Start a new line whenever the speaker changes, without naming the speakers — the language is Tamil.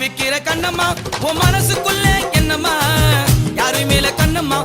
விக்கிற கண்ணம்மா உன் மனசுக்குள்ள என்னம்மா? யாரு மேல கண்ணம்மா?